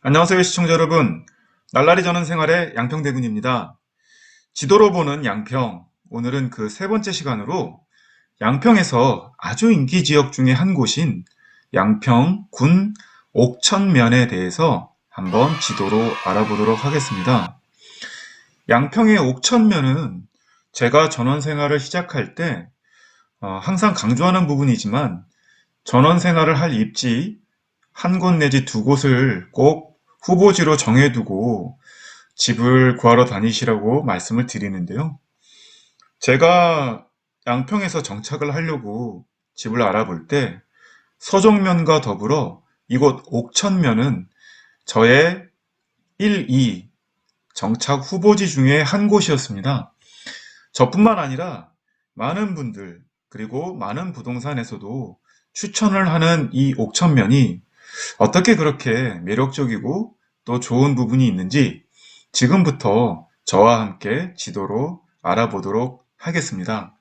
안녕하세요 시청자 여러분. 날라리 전원 생활의 양평대군입니다. 지도로 보는 양평 오늘은 그 세 번째 시간으로 양평에서 아주 인기 지역 중에 한 곳인 양평 군 옥천면에 대해서 한번 지도로 알아보도록 하겠습니다. 양평의 옥천면은 제가 전원 생활을 시작할 때 어, 항상 강조하는 부분이지만 전원 생활을 할 입지 한 곳 내지 두 곳을 꼭 후보지로 정해두고 집을 구하러 다니시라고 말씀을 드리는데요. 제가 양평에서 정착을 하려고 집을 알아볼 때 서정면과 더불어 이곳 옥천면은 저의 1, 2 정착 후보지 중에 한 곳이었습니다. 저뿐만 아니라 많은 분들 그리고 많은 부동산에서도 추천을 하는 이 옥천면이 어떻게 그렇게 매력적이고 또 좋은 부분이 있는지 지금부터 저와 함께 지도로 알아보도록 하겠습니다.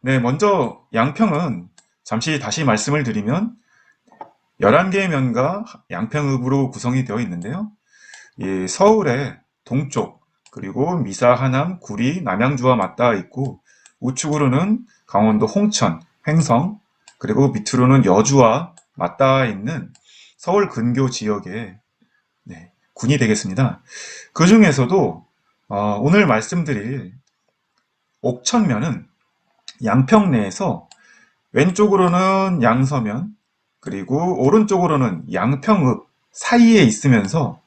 네, 먼저 양평은 잠시 다시 말씀을 드리면 11개의 면과 양평읍으로 구성이 되어 있는데요. 이 서울의 동쪽, 그리고 미사, 하남, 구리, 남양주와 맞닿아 있고 우측으로는 강원도 홍천, 횡성, 그리고 밑으로는 여주와 맞닿아 있는 서울 근교 지역의 네, 군이 되겠습니다. 그 중에서도 어, 오늘 말씀드릴 옥천면은 양평 내에서 왼쪽으로는 양서면 그리고 오른쪽으로는 양평읍 사이에 있으면서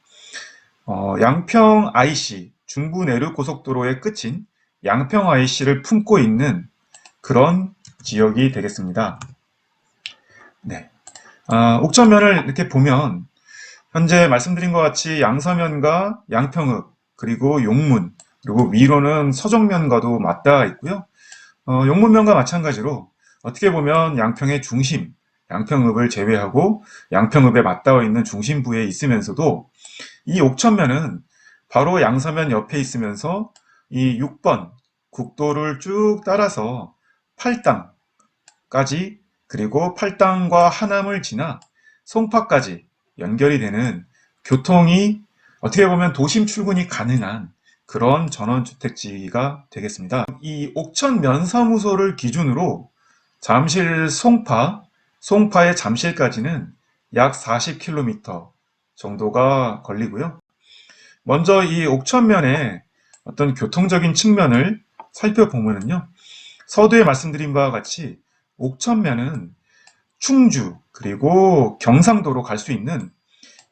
어, 양평 IC 중부 내륙 고속도로의 끝인 양평 IC를 품고 있는 그런 지역이 되겠습니다. 네. 아, 옥천면을 이렇게 보면 현재 말씀드린 것 같이 양서면과 양평읍 그리고 용문 그리고 위로는 서정면과도 맞닿아 있고요. 어, 용문면과 마찬가지로 어떻게 보면 양평의 중심, 양평읍을 제외하고 양평읍에 맞닿아 있는 중심부에 있으면서도 이 옥천면은 바로 양서면 옆에 있으면서 이 6번 국도를 쭉 따라서 팔당까지 그리고 팔당과 하남을 지나 송파까지 연결이 되는 교통이 어떻게 보면 도심 출근이 가능한 그런 전원주택지가 되겠습니다. 이 옥천 면사무소를 기준으로 잠실 송파, 송파의 잠실까지는 약 40km 정도가 걸리고요. 먼저 이 옥천면의 어떤 교통적인 측면을 살펴보면요. 서두에 말씀드린 바와 같이 옥천면은 충주 그리고 경상도로 갈 수 있는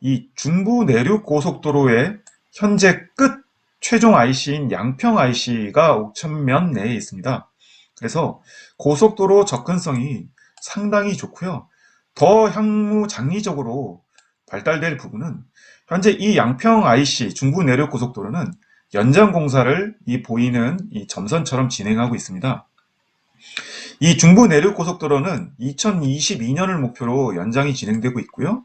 이 중부 내륙 고속도로의 현재 끝 최종 IC인 양평 IC가 옥천면 내에 있습니다. 그래서 고속도로 접근성이 상당히 좋고요. 더 향후 장기적으로 발달될 부분은 현재 이 양평 IC 중부 내륙 고속도로는 연장 공사를 이 보이는 이 점선처럼 진행하고 있습니다. 이 중부 내륙 고속도로는 2022년을 목표로 연장이 진행되고 있고요.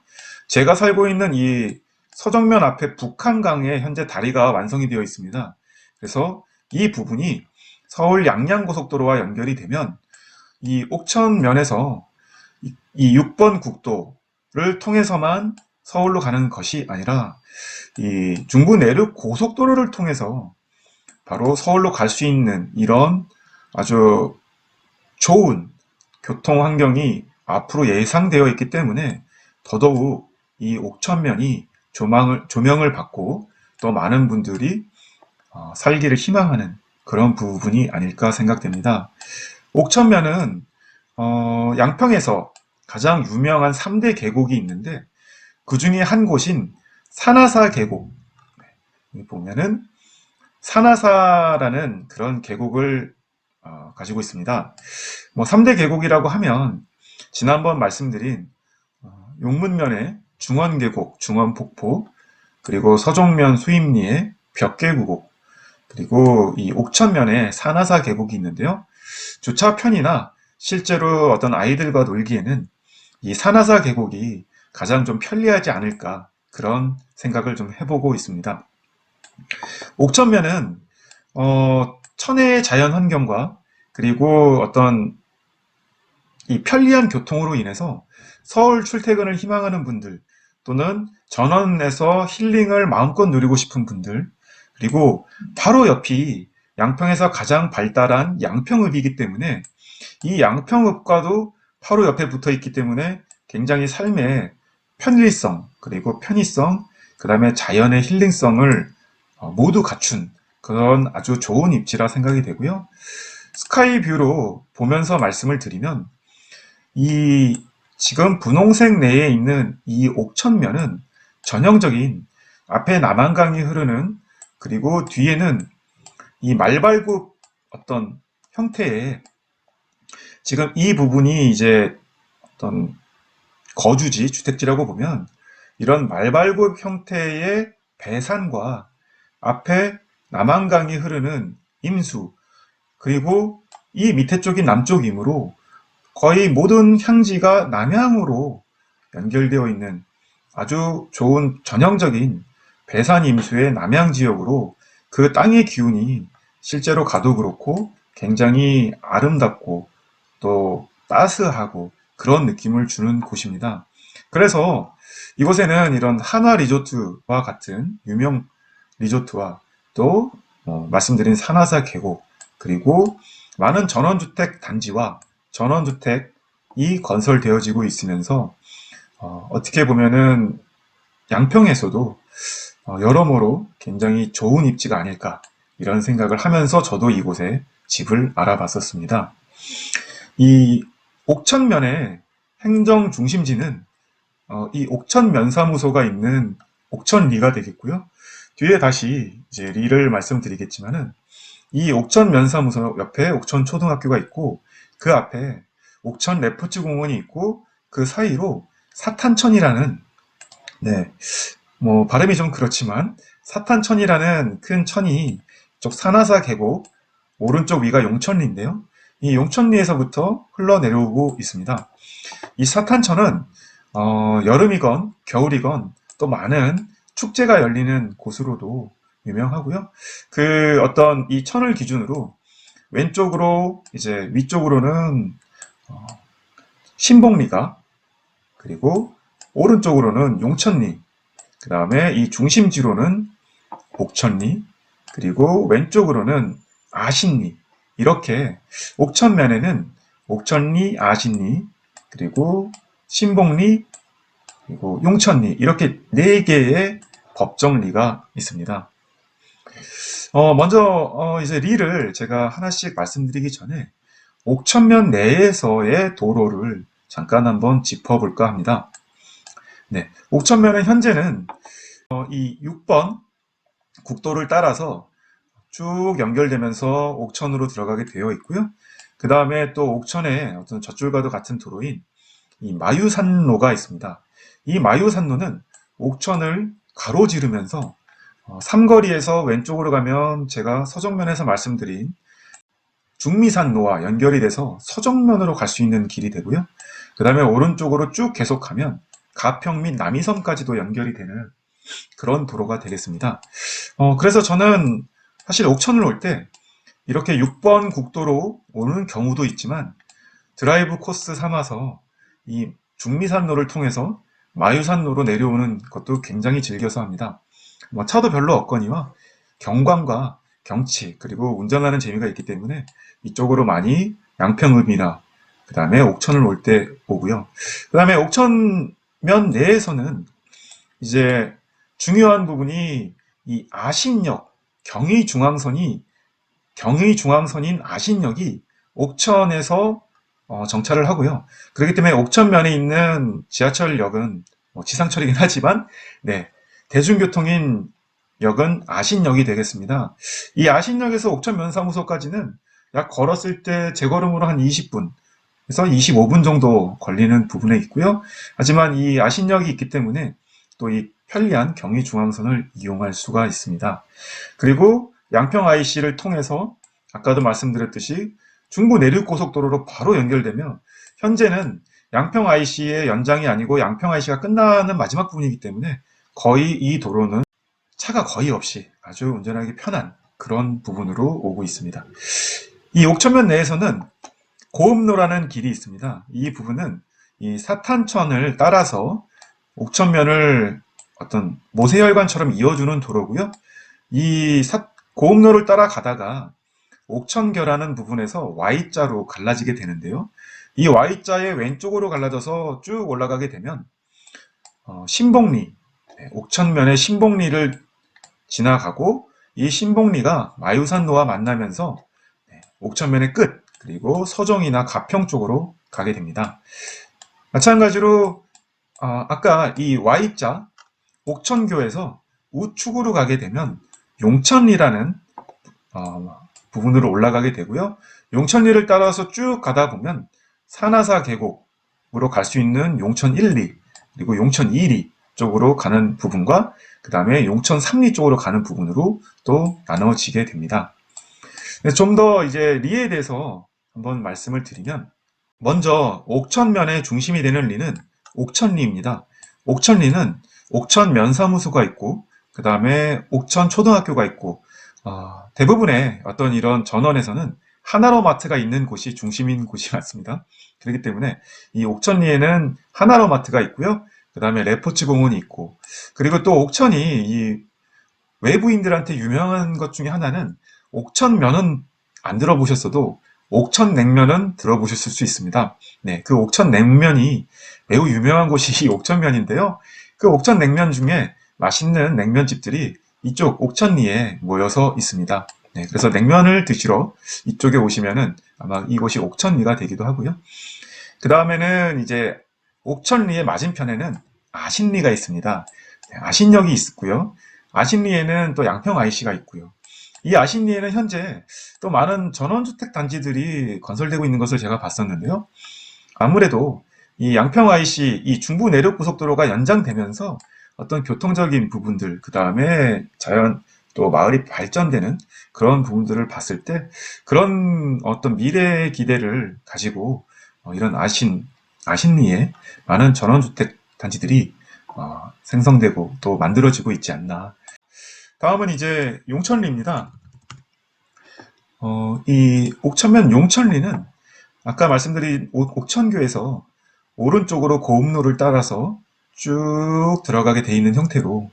제가 살고 있는 이 서정면 앞에 북한강에 현재 다리가 완성이 되어 있습니다. 그래서 이 부분이 서울 양양 고속도로와 연결이 되면 이 옥천면에서 이 6번 국도를 통해서만 서울로 가는 것이 아니라 이 중부 내륙 고속도로를 통해서 바로 서울로 갈 수 있는 이런 아주 좋은 교통 환경이 앞으로 예상되어 있기 때문에 더더욱 이 옥천면이 조망을, 조명을 받고 또 많은 분들이 어, 살기를 희망하는 그런 부분이 아닐까 생각됩니다. 옥천면은 어, 양평에서 가장 유명한 3대 계곡이 있는데 그 중에 한 곳인 산하사 계곡 여기 보면은 산하사라는 그런 계곡을 어, 가지고 있습니다. 뭐 3대 계곡이라고 하면 지난번 말씀드린 어, 용문면의 중원 계곡, 중원 폭포, 그리고 서종면 수입리의 벽계구곡, 그리고 이 옥천면에 산하사 계곡이 있는데요. 주차 편이나 실제로 어떤 아이들과 놀기에는 이 산하사 계곡이 가장 좀 편리하지 않을까 그런 생각을 좀 해보고 있습니다. 옥천면은 어, 천혜의 자연 환경과 그리고 어떤 이 편리한 교통으로 인해서 서울 출퇴근을 희망하는 분들 또는 전원에서 힐링을 마음껏 누리고 싶은 분들, 그리고 바로 옆이 양평에서 가장 발달한 양평읍이기 때문에 이 양평읍과도 바로 옆에 붙어 있기 때문에 굉장히 삶의 편리성, 그리고 편의성, 그 다음에 자연의 힐링성을 어, 모두 갖춘 그런 아주 좋은 입지라 생각이 되고요. 스카이뷰로 보면서 말씀을 드리면 이 지금 분홍색 내에 있는 이 옥천면은 전형적인 앞에 남한강이 흐르는 그리고 뒤에는 이 말발굽 어떤 형태의 지금 이 부분이 이제 어떤 거주지, 주택지라고 보면 이런 말발굽 형태의 배산과 앞에 남한강이 흐르는 임수, 그리고 이 밑에 쪽이 남쪽이므로 거의 모든 향지가 남향으로 연결되어 있는 아주 좋은 전형적인 배산 임수의 남향 지역으로 그 땅의 기운이 실제로 가도 그렇고 굉장히 아름답고 또 따스하고 그런 느낌을 주는 곳입니다. 그래서 이곳에는 이런 한화 리조트와 같은 유명 리조트와 또 어, 말씀드린 산화사 계곡 그리고 많은 전원주택 단지와 전원주택이 건설되어지고 있으면서 어, 떻게 보면은 양평에서도 어, 여러모로 굉장히 좋은 입지가 아닐까 이런 생각을 하면서 저도 이곳에 집을 알아봤었습니다. 이 옥천면의 행정 중심지는 어, 이 옥천 면사무소가 있는 옥천리가 되겠고요. 뒤에 다시 이제 리를 말씀드리겠지만은 이 옥천 면사무소 옆에 옥천 초등학교가 있고 그 앞에 옥천 레포츠 공원이 있고 그 사이로 사탄천이라는 네, 뭐 발음이 좀 그렇지만 사탄천이라는 큰 천이 쪽 산하사 계곡 오른쪽 위가 용천리인데요. 이 용천리에서부터 흘러내려오고 있습니다. 이 사탄천은 어, 여름이건 겨울이건 또 많은 축제가 열리는 곳으로도 유명하고요. 그 어떤 이 천을 기준으로 왼쪽으로 이제 위쪽으로는 어, 신봉리가 그리고 오른쪽으로는 용천리 그 다음에 이 중심지로는 옥천리 그리고 왼쪽으로는 아신리 이렇게 옥천면에는 옥천리, 아신리 그리고 신봉리 그리고 용천리 이렇게 네 개의 법정리가 있습니다. 어, 먼저 어, 이제 리를 제가 하나씩 말씀드리기 전에 옥천면 내에서의 도로를 잠깐 한번 짚어볼까 합니다. 네, 옥천면은 현재는 어, 이 6번 국도를 따라서 쭉 연결되면서 옥천으로 들어가게 되어 있고요. 그 다음에 또 옥천에 어떤 젖줄과도 같은 도로인 이 마유산로가 있습니다. 이 마유산로는 옥천을 가로지르면서 어, 삼거리에서 왼쪽으로 가면 제가 서정면에서 말씀드린 중미산 로와 연결이 돼서 서정면으로 갈 수 있는 길이 되고요. 그 다음에 오른쪽으로 쭉 계속하면 가평 및 남이섬까지도 연결이 되는 그런 도로가 되겠습니다. 어, 그래서 저는 사실 옥천을 올 때 이렇게 6번 국도로 오는 경우도 있지만 드라이브 코스 삼아서 이 중미산로를 통해서 마유산로로 내려오는 것도 굉장히 즐겨서 합니다. 뭐 차도 별로 없거니와 경관과 경치 그리고 운전하는 재미가 있기 때문에 이쪽으로 많이 양평읍이나 그 다음에 옥천을 올 때 오고요. 그 다음에 옥천면 내에서는 이제 중요한 부분이 이 아신역 경의중앙선이 경의중앙선인 아신역이 옥천에서 어, 정차를 하고요. 그렇기 때문에 옥천면에 있는 지하철역은 뭐 지상철이긴 하지만 네, 대중교통인 역은 아신역이 되겠습니다. 이 아신역에서 옥천면사무소까지는 약 걸었을 때 재걸음으로 한 20분, 그래서 25분 정도 걸리는 부분에 있고요. 하지만 이 아신역이 있기 때문에 또 이 편리한 경의중앙선을 이용할 수가 있습니다. 그리고 양평 IC를 통해서 아까도 말씀드렸듯이 중부 내륙 고속도로로 바로 연결되며 현재는 양평 IC의 연장이 아니고 양평 IC가 끝나는 마지막 부분이기 때문에 거의 이 도로는 차가 거의 없이 아주 운전하기 편한 그런 부분으로 오고 있습니다. 이 옥천면 내에서는 고음로라는 길이 있습니다. 이 부분은 이 사탄천을 따라서 옥천면을 어떤 모세혈관처럼 이어주는 도로고요. 이 사- 고음로를 따라 가다가 옥천교라는 부분에서 Y자로 갈라지게 되는데요. 이 Y자의 왼쪽으로 갈라져서 쭉 올라가게 되면 어, 신봉리, 네, 옥천면의 신봉리를 지나가고 이 신봉리가 마유산로와 만나면서 네, 옥천면의 끝 그리고 서정이나 가평 쪽으로 가게 됩니다. 마찬가지로 아, 아까 이 Y자 옥천교에서 우측으로 가게 되면 용천리라는 어, 부분으로 올라가게 되고요. 용천리를 따라서 쭉 가다 보면 산하사 계곡으로 갈 수 있는 용천 1리 그리고 용천 2리 쪽으로 가는 부분과 그 다음에 용천 3리 쪽으로 가는 부분으로 또 나눠지게 됩니다. 좀 더 이제 리에 대해서 한번 말씀을 드리면 먼저 옥천면의 중심이 되는 리는 옥천리입니다. 옥천리는 옥천 면사무소가 있고 그 다음에 옥천 초등학교가 있고 어, 대부분의 어떤 이런 전원에서는 하나로 마트가 있는 곳이 중심인 곳이 많습니다. 그렇기 때문에 이 옥천리에는 하나로 마트가 있고요. 그 다음에 레포츠 공원이 있고 그리고 또 옥천이 이 외부인들한테 유명한 것 중에 하나는 옥천면은 안 들어보셨어도 옥천 냉면은 들어보셨을 수 있습니다. 네, 그 옥천 냉면이 매우 유명한 곳이 이 옥천면인데요. 그 옥천 냉면 중에 맛있는 냉면집들이 이쪽 옥천리에 모여서 있습니다. 네, 그래서 냉면을 드시러 이쪽에 오시면은 아마 이곳이 옥천리가 되기도 하고요. 그 다음에는 이제 옥천리의 맞은편에는 아신리가 있습니다. 네, 아신역이 있고요. 아신리에는 또 양평 IC가 있고요. 이 아신리에는 현재 또 많은 전원주택 단지들이 건설되고 있는 것을 제가 봤었는데요. 아무래도 이 양평 IC, 이 중부 내륙 고속도로가 연장되면서 어떤 교통적인 부분들, 그 다음에 자연 또 마을이 발전되는 그런 부분들을 봤을 때 그런 어떤 미래의 기대를 가지고 어, 이런 아신, 아신리에 많은 전원주택 단지들이 어, 생성되고 또 만들어지고 있지 않나. 다음은 이제 용천리입니다. 어, 이 옥천면 용천리는 아까 말씀드린 옥- 옥천교에서 오른쪽으로 고음로를 따라서 쭉 들어가게 돼 있는 형태로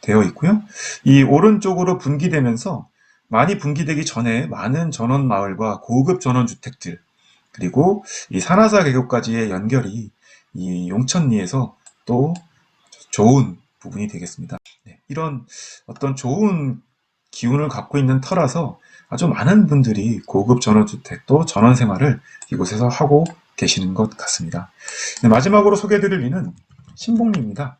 되어 있고요. 이 오른쪽으로 분기되면서 많이 분기되기 전에 많은 전원 마을과 고급 전원 주택들 그리고 이 산하사 계곡까지의 연결이 이 용천리에서 또 좋은 부분이 되겠습니다. 네, 이런 어떤 좋은 기운을 갖고 있는 터라서 아주 많은 분들이 고급 전원주택 또 전원 생활을 이곳에서 하고 계시는 것 같습니다. 네, 마지막으로 소개해드릴 리는 신봉리입니다.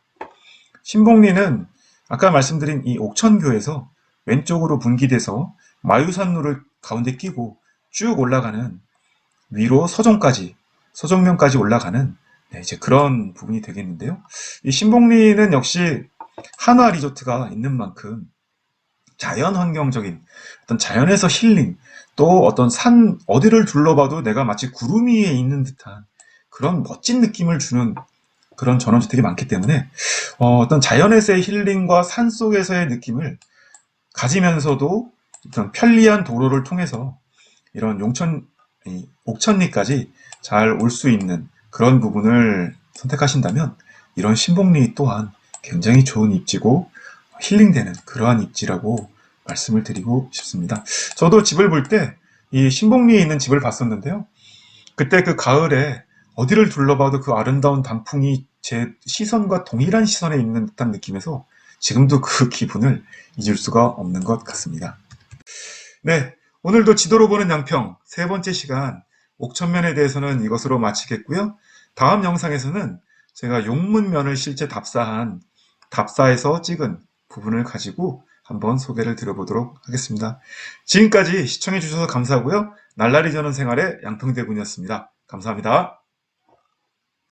신봉리는 아까 말씀드린 이 옥천교에서 왼쪽으로 분기돼서 마유산로를 가운데 끼고 쭉 올라가는 위로 서정까지 서정면까지 올라가는 네, 이제 그런 부분이 되겠는데요. 이 신봉리는 역시 한화 리조트가 있는 만큼 자연 환경적인 어떤 자연에서 힐링 또 어떤 산 어디를 둘러봐도 내가 마치 구름 위에 있는 듯한 그런 멋진 느낌을 주는 그런 전원주택이 많기 때문에 어, 떤 자연에서의 힐링과 산 속에서의 느낌을 가지면서도 어떤 편리한 도로를 통해서 이런 용천 이 옥천리까지 잘 올 수 있는 그런 부분을 선택하신다면 이런 신봉리 또한 굉장히 좋은 입지고 힐링되는 그러한 입지라고 말씀을 드리고 싶습니다. 저도 집을 볼 때 이 신봉리에 있는 집을 봤었는데요. 그때 그 가을에 어디를 둘러봐도 그 아름다운 단풍이 제 시선과 동일한 시선에 있는 듯한 느낌에서 지금도 그 기분을 잊을 수가 없는 것 같습니다. 네, 오늘도 지도로 보는 양평 세 번째 시간 옥천면에 대해서는 이것으로 마치겠고요. 다음 영상에서는 제가 용문면을 실제 답사한 답사에서 찍은 부분을 가지고 한번 소개를 드려보도록 하겠습니다. 지금까지 시청해주셔서 감사하고요. 날라리 전원 생활의 양평대군이었습니다. 감사합니다.